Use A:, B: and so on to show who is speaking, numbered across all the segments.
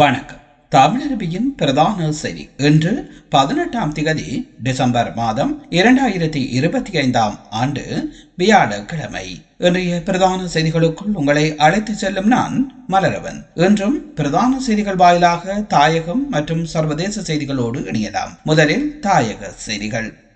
A: வணக்கம். தமிழரபியின் பிரதான செய்தி. இன்று பதினெட்டாம் திகதி டிசம்பர் மாதம் இரண்டாயிரத்தி இருபத்தி ஐந்தாம் ஆண்டு வியாழக்கிழமை. இன்றைய பிரதான செய்திகளுக்குள் உங்களை அழைத்து செல்லும் நான் மலரவன். இன்றும் பிரதான செய்திகள் வாயிலாக தாயகம் மற்றும் சர்வதேச செய்திகளோடு இணையலாம். முதலில் தாயக செய்திகள்.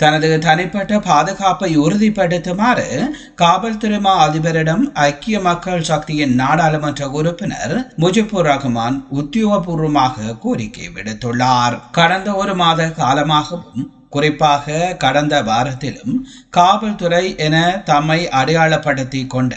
A: தனது தனிப்பட்ட பாதுகாப்பை உறுதிப்படுத்துமாறு காவல்துறை மா அதிபரிடம் ஐக்கிய மக்கள் சக்தியின் நாடாளுமன்ற உறுப்பினர் முஜிபுர் ரஹ்மான் உத்தியோகபூர்வமாக கோரிக்கை விடுத்துள்ளார். கடந்த ஒரு மாத காலமாகவும் குறிப்பாக கடந்த வாரத்திலும் காவல்துறை என தம்மை அடையாளப்படுத்தி கொண்ட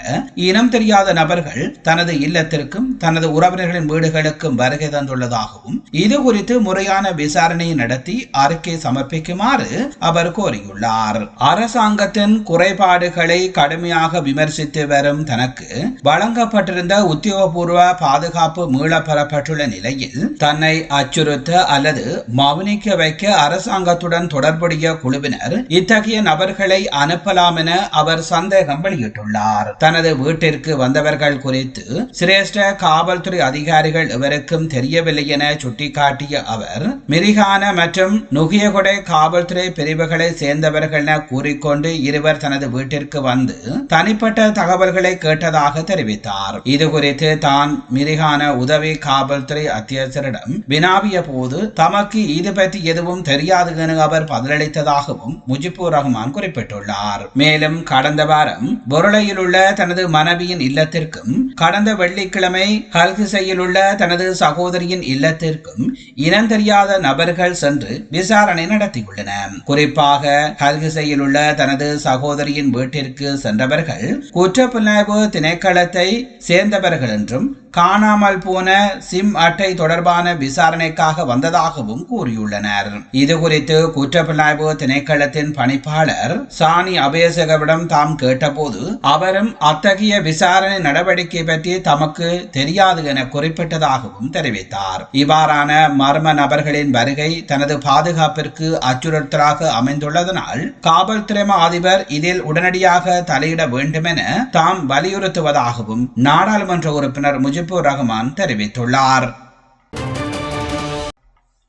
A: இனம் தெரியாத நபர்கள் தனது இல்லத்திற்கும் தனது உறவினர்களின் வீடுகளுக்கும் வருகை தந்துள்ளதாகவும் இது குறித்து முறையான விசாரணை நடத்தி அறிக்கை சமர்ப்பிக்குமாறு அவர் கோரியுள்ளார். அரசாங்கத்தின் குறைபாடுகளை கடுமையாக விமர்சித்து வரும் தனக்கு வழங்கப்பட்டிருந்த உத்தியோகபூர்வ பாதுகாப்பு மீளப்பெறப்பட்டுள்ள நிலையில் தன்னை அச்சுறுத்த அல்லது மௌனிக்க வைக்க அரசாங்கத்துடன் தொடர்புடைய குழுவினர் இத்தகைய நபர்களை அனுப்பலாம் என அவர் சந்தேகம் வெளியிட்டுள்ளார். தனது வீட்டிற்கு வந்தவர்கள் குறித்து சிரேஷ்ட காவல்துறை அதிகாரிகள் இவருக்கும் தெரியவில்லை என சுட்டிக்காட்டிய அவர் மிரிகான மற்றும் நுகியகுடை காவல்துறை பிரிவுகளை சேர்ந்தவர்கள் என கூறிக்கொண்டு இருவர் தனது வீட்டிற்கு வந்து தனிப்பட்ட தகவல்களை கேட்டதாக தெரிவித்தார். இது குறித்து தான் மிரிகான உதவி காவல்துறை அத்தியட்சரிடம் வினாவிய போது தமக்கு இது பற்றி எதுவும் தெரியாது என அவர் பதிலளித்ததாகவும் முஜிபுர் ரஹ்மான் குறிப்பிட்டுள்ளார். மேலும் கடந்த வாரம் பொருளையில் உள்ள தனது மனைவியின் இல்லத்திற்கும் கடந்த வெள்ளிக்கிழமை ஹல்கிசையில் உள்ள தனது சகோதரியின் இல்லத்திற்கும் இனம் தெரியாத நபர்கள் சென்று விசாரணை நடத்தியுள்ளன குறிப்பாக ஹல்கிசையில் உள்ள தனது சகோதரியின் வீட்டிற்கு சென்றவர்கள் குற்றப்புலனாய்வு திணைக்களத்தை சேர்ந்தவர்கள் என்றும் காணாமல் போன சிம் அட்டை தொடர்பான விசாரணைக்காக வந்ததாகவும் கூறியுள்ளனர். இது குறித்து குற்றப்புலனாய்வு திணைக்களத்தின் பணிப்பாளர் சாணி அபேசகவிடம் தாம் கேட்டபோது அவரும் அத்தகைய விசாரணை நடவடிக்கை பற்றி தமக்கு தெரியாது என குறிப்பிட்டதாகவும் தெரிவித்தார். இவ்வாறான மர்ம நபர்களின் வருகை தனது பாதுகாப்பிற்கு அச்சுறுத்தலாக அமைந்துள்ளதனால் காவல்துறை அதிபர் இதில் உடனடியாக தலையிட வேண்டும் என தாம் வலியுறுத்துவதாகவும் நாடாளுமன்ற உறுப்பினர் முஜிப் முஜிபுர் ரஹ்மான் தெரிவித்துள்ளார்.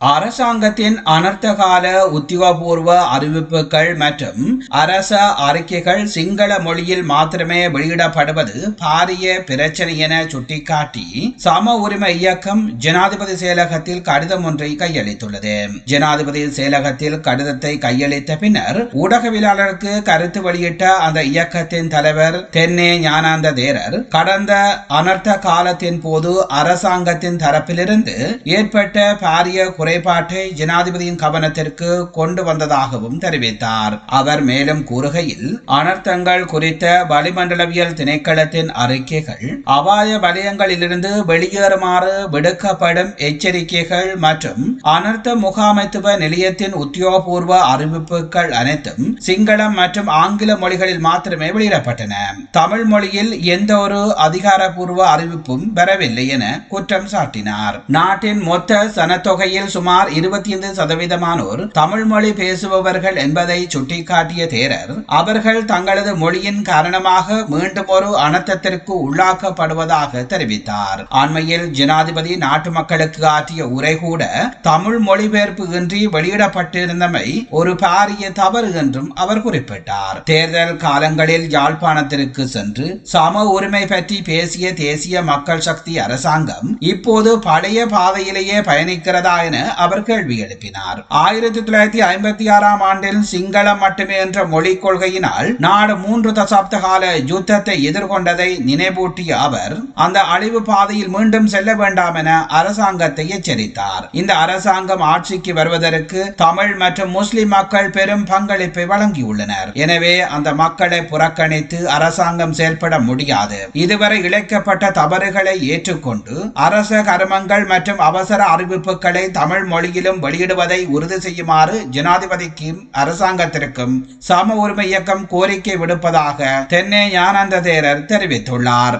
A: அரசாங்கத்தின் அனர்த்தகால உத்தியோகபூர்வ அறிவிப்புகள் மற்றும் அரச அறிக்கைகள் சிங்கள மொழியில் மாத்திரமே வெளியிடப்படுவது பாரிய பிரச்சனை என சுட்டிக்காட்டி சம உரிமை இயக்கம் ஜனாதிபதி செயலகத்தில் கடிதம் ஒன்றை கையளித்துள்ளது. ஜனாதிபதி செயலகத்தில் கடிதத்தை கையளித்த பின்னர் ஊடகவியலாளருக்கு கருத்து வெளியிட்ட அந்த இயக்கத்தின் தலைவர் தென்னே ஞானாந்த தேரர் கடந்த அனர்த்த காலத்தின் போது அரசாங்கத்தின் தரப்பிலிருந்து ஏற்பட்ட பாரிய குறைபாட்டை ஜனாதிபதியின் கவனத்திற்கு கொண்டு வந்ததாகவும் தெரிவித்தார். அவர் மேலும் கூறுகையில் அனர்த்தங்கள் குறித்த வளிமண்டலவியல் திணைக்களத்தின் அறிக்கைகள் அபாய வலயங்களிலிருந்து வெளியேறுமாறு விடுக்கப்படும் எச்சரிக்கைகள் மற்றும் அனர்த்த முகாமைத்துவ நிலையத்தின் உத்தியோகபூர்வ அறிவிப்புகள் அனைத்தும் சிங்களம் மற்றும் ஆங்கில மொழிகளில் மாத்திரமே வெளியிடப்பட்டன. தமிழ் மொழியில் எந்த ஒரு அதிகாரப்பூர்வ அறிவிப்பும் பெறவில்லை என குற்றம் சாட்டினார். நாட்டின் மொத்த சனத்தொகையில் சுமார் இருபத்தி ஐந்து சதவீதமானோர் தமிழ் மொழி பேசுபவர்கள் என்பதை சுட்டிக்காட்டிய தேரர் அவர்கள் தங்களது மொழியின் காரணமாக மீண்டும் ஒரு அனர்த்தத்திற்கு உள்ளாக்கப்படுவதாக தெரிவித்தார். அண்மையில் ஜனாதிபதி நாட்டு மக்களுக்கு ஆற்றிய உரை கூட தமிழ் மொழிபெயர்ப்பு இன்றி வெளியிடப்பட்டிருந்தமை ஒரு பாரிய தவறு என்றும் அவர் குறிப்பிட்டார். தேர்தல் காலங்களில் யாழ்ப்பாணத்திற்கு சென்று சம உரிமை பற்றி பேசிய தேசிய மக்கள் சக்தி அரசாங்கம் இப்போது பழைய பாதையிலேயே பயணிக்கிறதா என அவர் கேள்வி எழுப்பினார். ஆயிரத்தி தொள்ளாயிரத்தி ஐம்பத்தி ஆறாம் ஆண்டில் சிங்களம் மட்டுமே என்ற மொழிக் கொள்கையினால் நாடு மூன்று தசாப்த கால யுத்தத்தை எதிர்கொண்டதை நினைவூட்டிய அவர் அந்த அழிவு பாதையில் மீண்டும் செல்ல வேண்டாம் என அரசாங்கத்தை எச்சரித்தார். இந்த அரசாங்கம் ஆட்சிக்கு வருவதற்கு தமிழ் மற்றும் முஸ்லிம் மக்கள் பெரும் பங்களிப்பை வழங்கியுள்ளனர். எனவே அந்த மக்களை புறக்கணித்து அரசாங்கம் செயல்பட முடியாது. இதுவரை இழைக்கப்பட்ட தவறுகளை ஏற்றுக்கொண்டு அரச கர்மங்கள் மற்றும் அவசர அறிவிப்புகளை தமிழ் மொழியிலும் வெளியிடுவதை உறுதி செய்யுமாறு ஜனாதிபதிக்கும் அரசாங்கத்திற்கும் சம உரிமை இயக்கம் கோரிக்கை விடுப்பதாக தென்னே ஞானந்த தேரர் தெரிவித்துள்ளார்.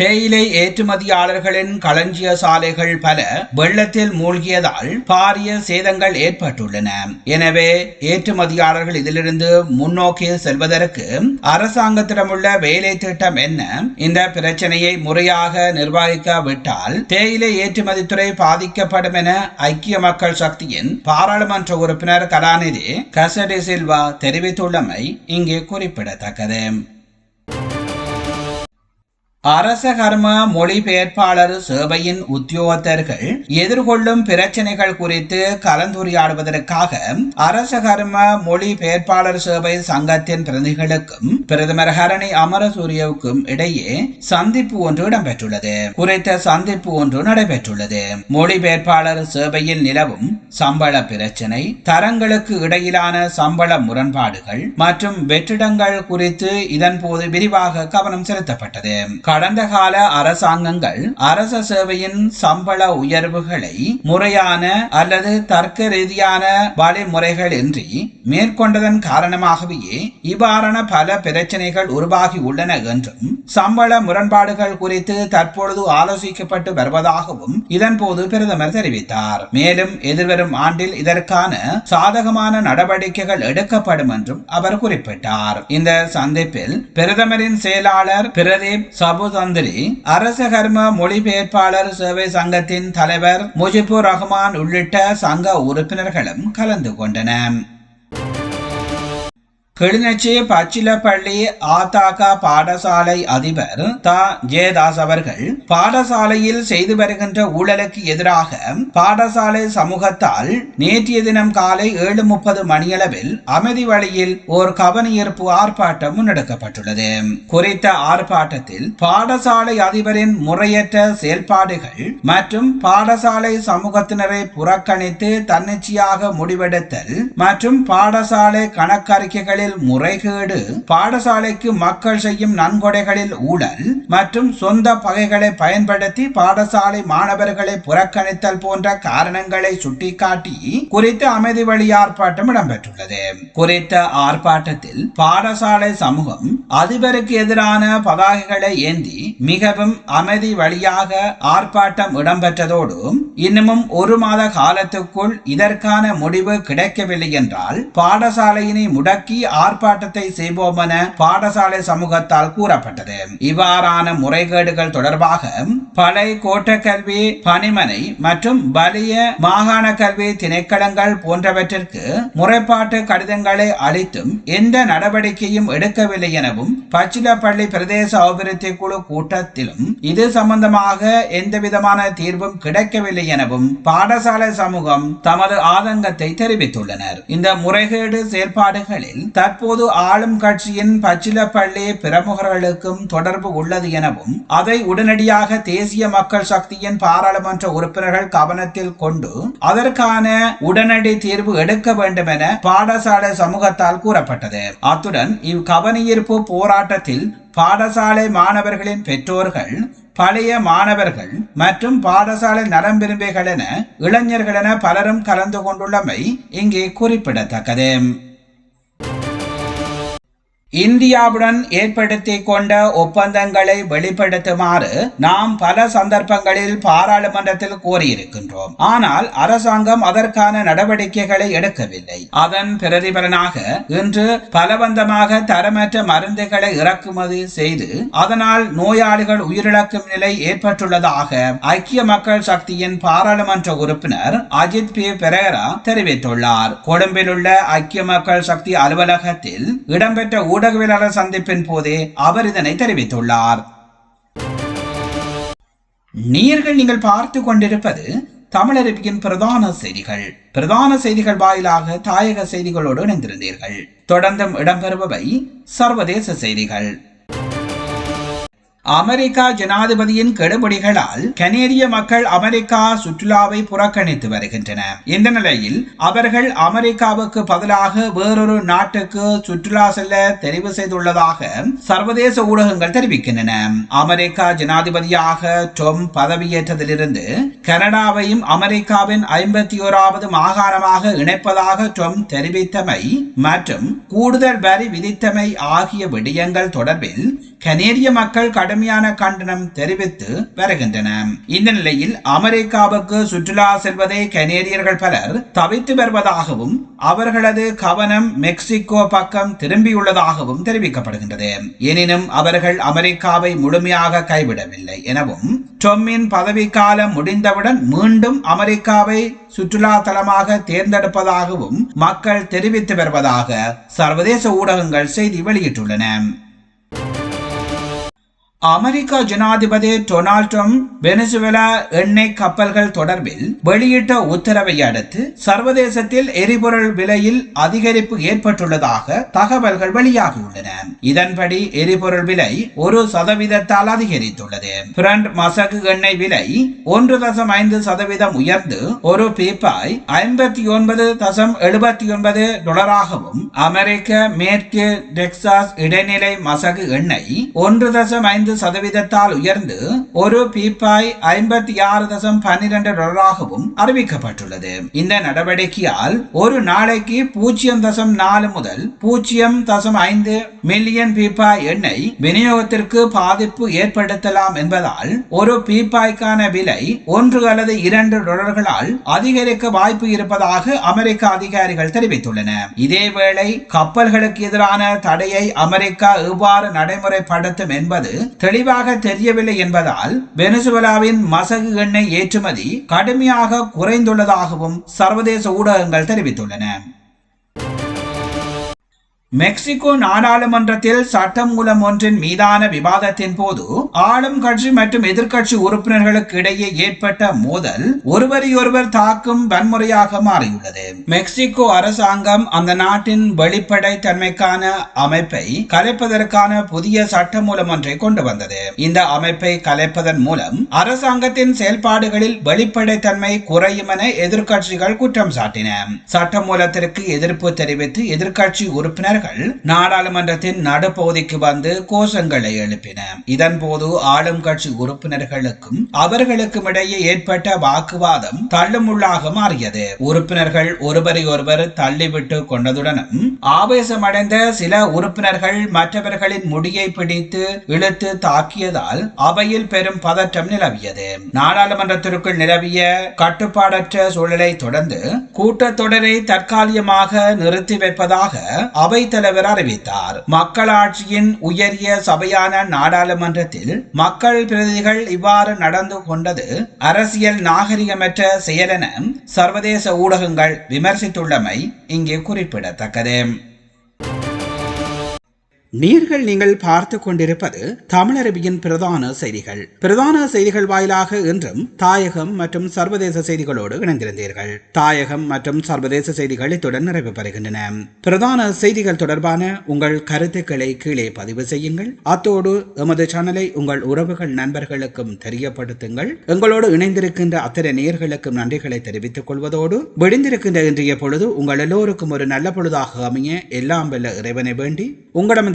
A: தேயிலை ஏற்றுமதியாளர்களின் களஞ்சிய சாலைகள் பல வெள்ளத்தில் மூழ்கியதால் பாரிய சேதங்கள் ஏற்பட்டுள்ளன. எனவே ஏற்றுமதியாளர்கள் இதிலிருந்து முன்னோக்கி செல்வதற்கு அரசாங்கத்திடமுள்ள வேலை திட்டம் என்ன? இந்த பிரச்சனையை முறையாக நிர்வகிக்காவிட்டால் தேயிலை ஏற்றுமதித்துறை பாதிக்கப்படும் என ஐக்கிய மக்கள் சக்தியின் பாராளுமன்ற உறுப்பினர் கலாநிதி கசடி சில்வா தெரிவித்துள்ளமை இங்கே குறிப்பிடத்தக்கது. அரச கர்ம மொழிபெயர்ப்பாளர் சேவையின் உத்தியோகத்தர்கள் எதிர்கொள்ளும் பிரச்சனைகள் குறித்து கலந்துரையாடுவதற்காக அரச கர்ம மொழிபெயர்ப்பாளர் சேவை சங்கத்தின் பிரதிகளுக்கும் பிரதமர் ஹரணி அமரசூரியவுக்கும் இடையே சந்திப்பு ஒன்று இடம்பெற்றுள்ளது. குறித்த சந்திப்பு ஒன்று நடைபெற்றுள்ளது. மொழிபெயர்ப்பாளர் சேவையில் நிலவும் சம்பள பிரச்சனை தரங்களுக்கு இடையிலான சம்பள முரண்பாடுகள் மற்றும் வெற்றிடங்கள் குறித்து இதன் போது விரிவாக கவனம் செலுத்தப்பட்டது. கடந்த கால அரசாங்கங்கள் அரச சேவையின் சம்பள உயர்வுகளை முறையான அல்லது தர்க்க ரீதியான வழிமுறைகள் இன்றி மேற்கொண்டதன் காரணமாகவே இவ்வாறான பல பிரச்சனைகள் உருவாகி உள்ளன என்றும் சம்பள முரண்பாடுகள் குறித்து தற்பொழுது ஆலோசிக்கப்பட்டு வருவதாகவும் இதன்போது பிரதமர் தெரிவித்தார். மேலும் எதிர்வரும் ஆண்டில் இதற்கான சாதகமான நடவடிக்கைகள் எடுக்கப்படும் என்றும் அவர் குறிப்பிட்டார். இந்த சந்திப்பில் பிரதமரின் செயலாளர் பிரதீப் சபுதந்திரி அரச கர்ம மொழிபெயர்ப்பாளர் சேவை சங்கத்தின் தலைவர் முஜிபுர் ரஹ்மான் உள்ளிட்ட சங்க உறுப்பினர்களும் கலந்து கொண்டனர். கிளிநொச்சி பச்சிலப்பள்ளி ஆதாக பாடசாலை அதிபர் த. ஜெயதாஸ் அவர்கள் பாடசாலையில் செய்து வருகின்ற ஊழலுக்கு எதிராக பாடசாலை சமூகத்தால் நேற்றைய தினம் காலை ஏழு முப்பது மணியளவில் அமைதி வழியில் ஓர் கவனஈர்ப்பு ஆர்ப்பாட்டம் முன்னெடுக்கப்பட்டுள்ளது. குறித்த ஆர்ப்பாட்டத்தில் பாடசாலை அதிபரின் முறையற்ற செயல்பாடுகள் மற்றும் பாடசாலை சமூகத்தினரை புறக்கணித்து தன்னிச்சையாக முடிவெடுத்தல் மற்றும் பாடசாலை கணக்கறிக்கைகளில் முறைகேடு பாடசாலைக்கு மக்கள் செய்யும் நன்கொடைகளில் ஊழல் மற்றும் சொந்த பகைகளை பயன்படுத்தி பாடசாலை மாணவர்களை புறக்கணித்தல் போன்ற காரணங்களை சுட்டிக்காட்டி குறித்த அமைதி வழி ஆர்ப்பாட்டம் இடம்பெற்றுள்ளது. குறித்த ஆர்ப்பாட்டத்தில் பாடசாலை சமூகம் அதிபருக்கு எதிரான பதாகைகளை ஏந்தி மிகவும் அமைதி வழியாக ஆர்ப்பாட்டம் இடம்பெற்றதோடு இன்னமும் ஒரு மாத காலத்துக்குள் இதற்கான முடிவு கிடைக்கவில்லை என்றால் பாடசாலையினை முடக்கி ஆர்ப்பாட்டத்தை செய்வோம் என பாடசாலை சமூகத்தால் கூறப்பட்டது. இவ்வாறான முறைகேடுகள் தொடர்பாக பழைய கோட்டக்கல்வி பணிமனை மற்றும் வலிய மாகாண கல்வி திணைக்களங்கள் போன்றவற்றிற்கு முறைப்பாட்டு கடிதங்களை அளித்தும் எந்த நடவடிக்கையும் எடுக்கவில்லை எனவும் பச்சிலப்பள்ளி பிரதேச அபிவிருத்தி குழு கூட்டத்திலும் இது சம்பந்தமாக எந்த விதமான தீர்வும் கிடைக்கவில்லை எனவும் பாடசாலை சமூகம் தமது ஆதங்கத்தை தெரிவித்துள்ளனர். இந்த முறைகேடு செயல்பாடுகளில் தற்போது ஆளும் கட்சியின் பச்சிலப்பள்ளி பிரமுகர்களுக்கும் தொடர்பு உள்ளது எனவும் அதை உடனடியாக தேசிய மக்கள் சக்தியின் பாராளுமன்ற உறுப்பினர்கள் கவனத்தில் கொண்டு அதற்கான உடனடி தீர்வு எடுக்க வேண்டும் என பாடசாலை சமூகத்தால் கூறப்பட்டது. அத்துடன் இவ் போராட்டத்தில் பாடசாலை மாணவர்களின் பெற்றோர்கள் பழைய மாணவர்கள் மற்றும் பாடசாலை நலம் விரும்பிகள் என இளைஞர்கள் என பலரும் கலந்து கொண்டுள்ளமை இங்கே குறிப்பிடத்தக்கது. இந்தியாவுடன் ஏற்படுத்திக் கொண்ட ஒப்பந்தங்களை வெளிப்படுத்துமாறு நாம் பல சந்தர்ப்பங்களில் பாராளுமன்றத்தில் கோரியிருக்கின்றோம். ஆனால் அரசாங்கம் அதற்கான நடவடிக்கைகளை எடுக்கவில்லை. அதன் பிரதிபலனாக இன்று பலவந்தமாக தரமற்ற மருந்துகளை இறக்குமதி செய்து அதனால் நோயாளிகள் உயிரிழக்கும் நிலை ஏற்பட்டுள்ளதாக ஐக்கிய மக்கள் சக்தியின் பாராளுமன்ற உறுப்பினர் அஜித் பி. பெரேரா தெரிவித்துள்ளார். கொழும்பில் உள்ள ஐக்கிய மக்கள் சக்தி அலுவலகத்தில் இடம்பெற்ற ஊடகவியலாளர் சந்திப்பின் போதே அவர் இதனை தெரிவித்துள்ளார். நீர்கள் நீங்கள் பார்த்து கொண்டிருப்பது தமிழறிவியின் பிரதான செய்திகள். பிரதான செய்திகள் வாயிலாக தாயக செய்திகளோடு இணைந்திருந்தீர்கள். தொடர்ந்தும் இடம்பெறுபவை சர்வதேச செய்திகள். அமெரிக்கா ஜனாதிபதியின் கெடுபிடிகளால் கனேடிய மக்கள் அமெரிக்கா சுற்றுலாவை புறக்கணித்து வருகின்றனர் இந்த நிலையில் அவர்கள் அமெரிக்காவுக்கு பதிலாக வேறொரு நாட்டுக்கு சுற்றுலா செல்ல தெரிவு செய்துள்ளதாக சர்வதேச ஊடகங்கள் தெரிவிக்கின்றன. அமெரிக்கா ஜனாதிபதியாக டொம் பதவியேற்றதிலிருந்து கனடாவையும் அமெரிக்காவின் ஐம்பத்தி ஓராவது மாகாணமாக இணைப்பதாக டொம் தெரிவித்தமை மற்றும் கூடுதல் வரி விதித்தமை ஆகிய விடயங்கள் தொடர்பில் கனேடிய மக்கள் கடுமையான கண்டனம் தெரிவித்து வருகின்றன இந்த நிலையில் அமெரிக்காவுக்கு சுற்றுலா செல்வதை கனேடியர்கள் பலர் தவித்து வருவதாகவும் அவர்களது கவனம் மெக்சிகோ பக்கம் திரும்பியுள்ளதாகவும் தெரிவிக்கப்படுகின்றது. எனினும் அவர்கள் அமெரிக்காவை முழுமையாக கைவிடவில்லை எனவும் டொம்மின் பதவிக்காலம் முடிந்தவுடன் மீண்டும் அமெரிக்காவை சுற்றுலா தலமாக தேர்ந்தெடுப்பதாகவும் மக்கள் தெரிவித்து வருவதாக சர்வதேச ஊடகங்கள் செய்தி வெளியிட்டுள்ளன. அமெரிக்க ஜனாதிபதி டொனால்ட் ட்ரம்ப் வெனிசுவேலா எண்ணெய் கப்பல்கள் தொடர்பில் வெளியிட்ட உத்தரவை அடுத்து சர்வதேசத்தில் எரிபொருள் விலையில் அதிகரிப்பு ஏற்பட்டுள்ளதாக தகவல்கள் வெளியாகியுள்ளன. இதன்படி எரிபொருள் விலை ஒரு சதவீதத்தால் அதிகரித்துள்ளது. பிரண்ட் மசகு எண்ணெய் விலை ஒன்று தசம் ஐந்து சதவீதம் உயர்ந்து ஒரு பீப்பாய் ஐம்பத்தி ஒன்பது தசம் எழுபத்தி ஒன்பது டொலராகவும் அமெரிக்க மேற்கு டெக்சாஸ் இடைநிலை மசகு எண்ணெய் ஒன்று தசம் ஐந்து சதவீதத்தால் உயர்ந்து ஒரு பீப்பாய் ஐம்பத்தி ஆறு தசம் பன்னிரண்டு டாலராகவும் அறிவிக்கப்பட்டுள்ளது. இந்த நடவடிக்கையால் ஒரு நாளைக்கு பூஜ்ஜியம் தசம் நாலு முதல் பூஜ்ஜியம் தசம் ஐந்து மில்லியன் பீப்பாய் எண்ணெய் விநியோகத்திற்கு பாதிப்பு ஏற்படுத்தலாம் என்பதால் ஒரு பீப்பாய்க்கான விலை ஒன்று அல்லது இரண்டு டாலர்களால் அதிகரிக்க வாய்ப்பு இருப்பதாக அமெரிக்க அதிகாரிகள் தெரிவித்துள்ளனர் இதேவேளை கப்பல்களுக்கு எதிரான தடையை அமெரிக்கா எவ்வாறு நடைமுறைப்படுத்தும் என்பது தெளிவாக தெரியவில்லை என்பதால் வெனிசுவலாவின் மசகு எண்ணெய் ஏற்றுமதி கடுமையாக குறைந்துள்ளதாகவும் சர்வதேச ஊடகங்கள் தெரிவித்துள்ளன. மெக்சிகோ நாடாளுமன்றத்தில் சட்டமூலம் ஒன்றின் மீதான விவாதத்தின் போது ஆளும் கட்சி மற்றும் எதிர்கட்சி உறுப்பினர்களுக்கு இடையே ஏற்பட்ட மோதல் ஒருவரையொருவர் தாக்கும் வன்முறையாக மாறியுள்ளது. மெக்சிகோ அரசாங்கம் அந்த நாட்டின் வெளிப்படை தன்மைக்கான அமைப்பை கலைப்பதற்கான புதிய சட்டமூலம் ஒன்றை கொண்டு வந்தது. இந்த அமைப்பை கலைப்பதன் மூலம் அரசாங்கத்தின் செயல்பாடுகளில் வெளிப்படைத்தன்மை குறையும் என எதிர்கட்சிகள் குற்றம் சாட்டின. சட்டமூலத்திற்கு எதிர்ப்பு தெரிவித்து எதிர்கட்சி உறுப்பினர் அவர்கள் நாடாளுமன்றத்தின் நடுப்பகுதிக்கு வந்து கோஷங்களை எழுப்பின. இதன் போது ஆளும் கட்சி உறுப்பினர்களுக்கும் அவர்களுக்கும் இடையே ஏற்பட்ட வாக்குவாதம் தள்ளுமுள்ளாக மாறியது. உறுப்பினர்கள் ஒருவரை ஒருவர் தள்ளிவிட்டு கொண்டதுடனும் ஆவேசமடைந்த சில உறுப்பினர்கள் மற்றவர்களின் முடியை பிடித்து இழுத்து தாக்கியதால் அவையில் பெரும் பதற்றம் நிலவியது. நாடாளுமன்றத்திற்குள் நிலவிய கட்டுப்பாடற்ற சூழலை தொடர்ந்து கூட்டத்தொடரை தற்காலிகமாக நிறுத்தி வைப்பதாக அவை தலைவர் அறிவித்தார். மக்களாட்சியின் உயரிய சபையான நாடாளுமன்றத்தில் மக்கள் பிரதிகள் இவ்வாறு நடந்து கொண்டது அரசியல் நாகரிகமற்ற செயலென சர்வதேச ஊடகங்கள் விமர்சித்துள்ளமை இங்கே குறிப்பிடத்தக்கது. நீர்கள் நீங்கள் பார்த்து கொண்டிருப்பது தமிழரபியின் பிரதான செய்திகள். பிரதான செய்திகள் வாயிலாக இன்றும் தாயகம் மற்றும் சர்வதேச செய்திகளோடு இணைந்திருந்தீர்கள். தாயகம் மற்றும் சர்வதேச செய்திகள் இத்துடன் நிறைவு பெறுகின்றன. பிரதான செய்திகள் தொடர்பான உங்கள் கருத்துக்களை கீழே பதிவு செய்யுங்கள். அத்தோடு எமது சேனலை உங்கள் உறவுகள் நண்பர்களுக்கும் தெரியப்படுத்துங்கள். எங்களோடு இணைந்திருக்கின்ற அத்தனை நேர்களுக்கும் நன்றிகளை தெரிவித்துக் கொள்வதோடு விடிந்திருக்கின்ற இன்றைய பொழுது உங்கள் எல்லோருக்கும் ஒரு நல்ல பொழுதாக அமைய எல்லாம் வெல்ல இறைவனை வேண்டி உங்களிடம்